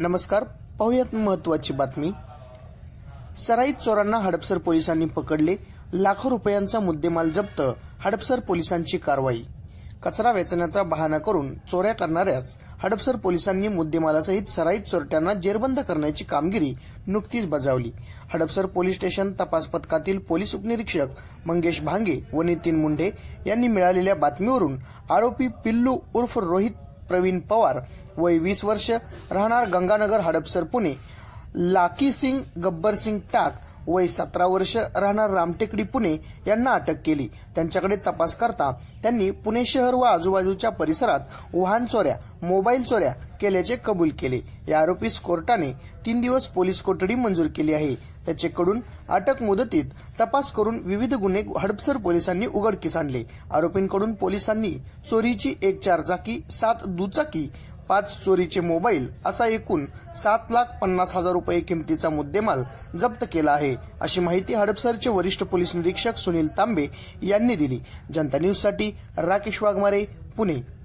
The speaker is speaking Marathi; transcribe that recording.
नमस्कार पाहुयात महत्वाची बातमी. सराईत चोरांना हडपसर पोलिसांनी पकडले लाखो रुपयांचा मुद्देमाल जप्त हडपसर पोलिसांची कारवाई. कचरा वेचण्याचा बहाणा करून चोऱ्या करणाऱ्याच हडपसर पोलिसांनी मुद्देमालासहित सराईत चोरट्यांना जेरबंद करण्याची कामगिरी नुकतीच बजावली. हडपसर पोलीस स्टेशन तपास पथकातील पोलीस उपनिरीक्षक मंगेश भांगे व नितीन मुंढे यांनी मिळालेल्या बातमीवरून आरोपी पिल्लू उर्फ रोहित प्रवीण पवार वय वीस वर्ष राहणार गंगानगर हडपसर पुणे. लाकी सिंग गब्बर सिंग टाक वय सतरा वर्ष राहणार रामटेकडी पुणे यांना अटक केली. त्यांच्याकडे तपास करता त्यांनी पुणे शहर व आजूबाजूच्या परिसरात वाहन चोऱ्या मोबाईल चोऱ्या केल्याचे कबूल केले. या आरोपीस कोर्टाने तीन दिवस पोलीस कोठडी मंजूर केली आहे. त्याच्याकडून अटक मुदतीत तपास करून विविध गुन्हे हडपसर पोलिसांनी उघडकीस आणले. आरोपींकडून पोलिसांनी चोरीची एक चारचाकी सात दुचाकी पाच चोरीचे मोबाईल असा एकूण सात लाख पन्नास हजार रुपये किमतीचा मुद्देमाल जप्त केला आहे. अशी माहिती हडपसरचे वरिष्ठ पोलीस निरीक्षक सुनील तांबे यांनी दिली. जनता न्यूजसाठी राकेश वाघमारे पुणे.